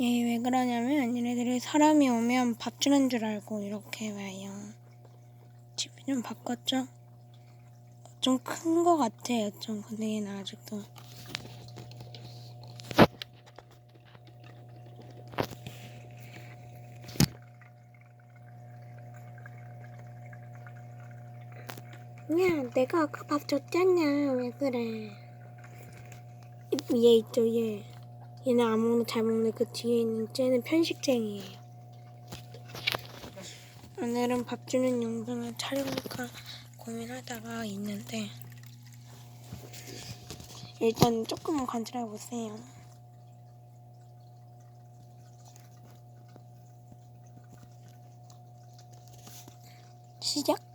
얘왜 그러냐면 얘네들이 사람이 오면 밥 주는 줄 알고 이렇게 와요. 집이 좀 바꿨죠? 좀 큰 거 같아요. 좀 근데 얘는 아직도 야, 내가 아까 밥 줬잖아. 왜 그래? 얘 있죠, 얘. 얘는 아무거나 잘 먹는 그 뒤에 있는 쟤는 편식쟁이에요. 오늘은 밥 주는 영상을 촬영할까 고민하다가 있는데 일단 조금만 관찰해 보세요. 시작.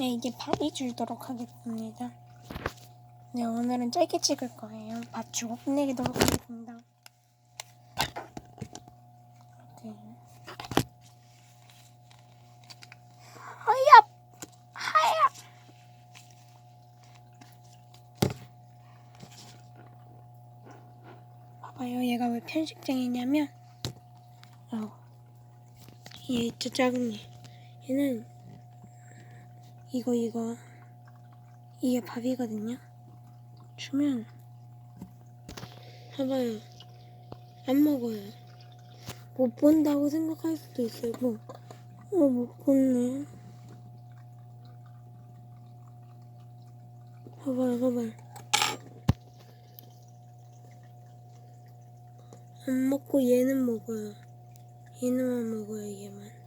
네, 이제 밥이 줄도록 하겠습니다. 네, 오늘은 짧게 찍을 거예요. 밥 주고 끝내도록 하겠습니다. 이렇게. 하야! 하야! 봐봐요, 얘가 왜 편식쟁이냐면, 어, 얘 있죠, 작은 얘. 얘는 이거 이거 이게 밥이거든요. 주면 봐봐요. 안 먹어요. 못 본다고 생각할 수도 있어요. 뭐, 어, 못 본네. 봐봐요, 봐봐요. 안 먹고 얘는 먹어요. 얘는만 먹어요, 얘만.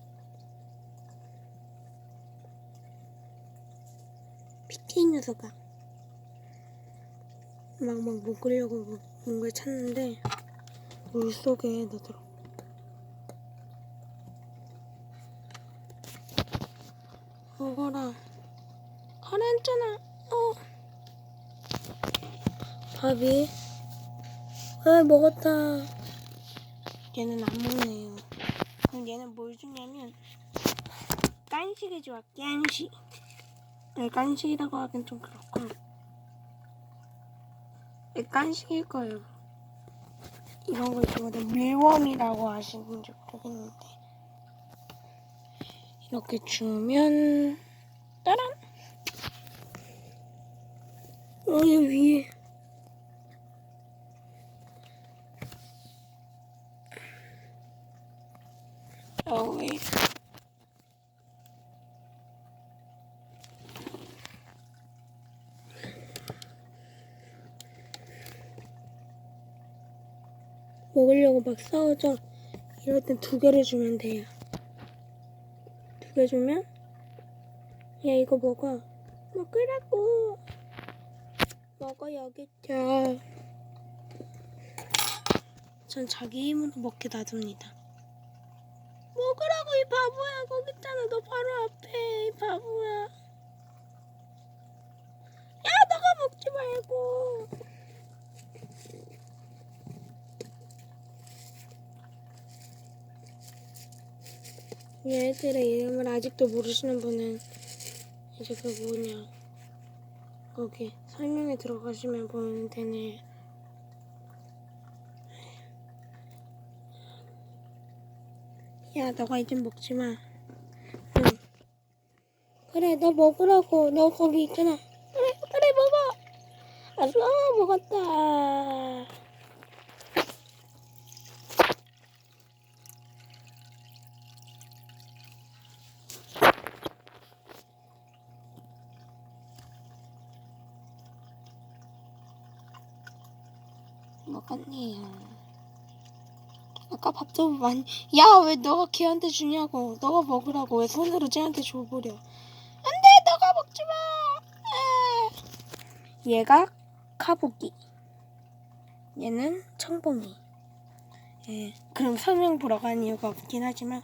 PT 녀석아. 막 막 먹으려고 뭐 뭔가를 찾는데 물 속에 넣더라고. 먹어라. 가라앉잖아. 어. 밥이. 아 먹었다. 얘는 안 먹네요. 그럼 얘는 뭘 주냐면 깐식을 좋아. 깐식. 네, 깐식이라고 하긴 좀 그렇고. 네, 깐식일 거예요. 이런 걸 좋아해. 밀웜이라고 하시는지 모르겠는데. 이렇게 주면, 따란! 어, 여기 위에. 여기. 먹으려고 막 싸우죠. 이럴 땐 두 개를 주면 돼요. 두 개 주면 야 이거 먹어. 먹으라고. 먹어야겠죠. 전 자기 힘으로 먹게 놔둡니다. 먹으라고 이 바보야. 거기 있잖아. 너 바로 앞에 이 바보야. 야 너가 먹지 말고. 얘들의 이름을 아직도 모르시는 분은 이제 그 뭐냐 거기 설명에 들어가시면 보면 되네. 야 너가 이제 먹지 마. 응. 그래 너 먹으라고. 너 거기 있잖아. 그래 그래 먹어. 알았어 먹었다 먹었네요. 아까 밥도 많이. 야, 왜 너가 걔한테 주냐고. 너가 먹으라고. 왜 손으로 쟤한테 줘버려. 안 돼! 너가 먹지 마! 아. 얘가 카보기. 얘는 청봉이. 예. 그럼 설명 보러 간 이유가 없긴 하지만.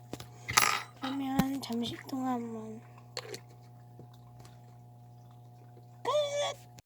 그러면 잠시 동안 한번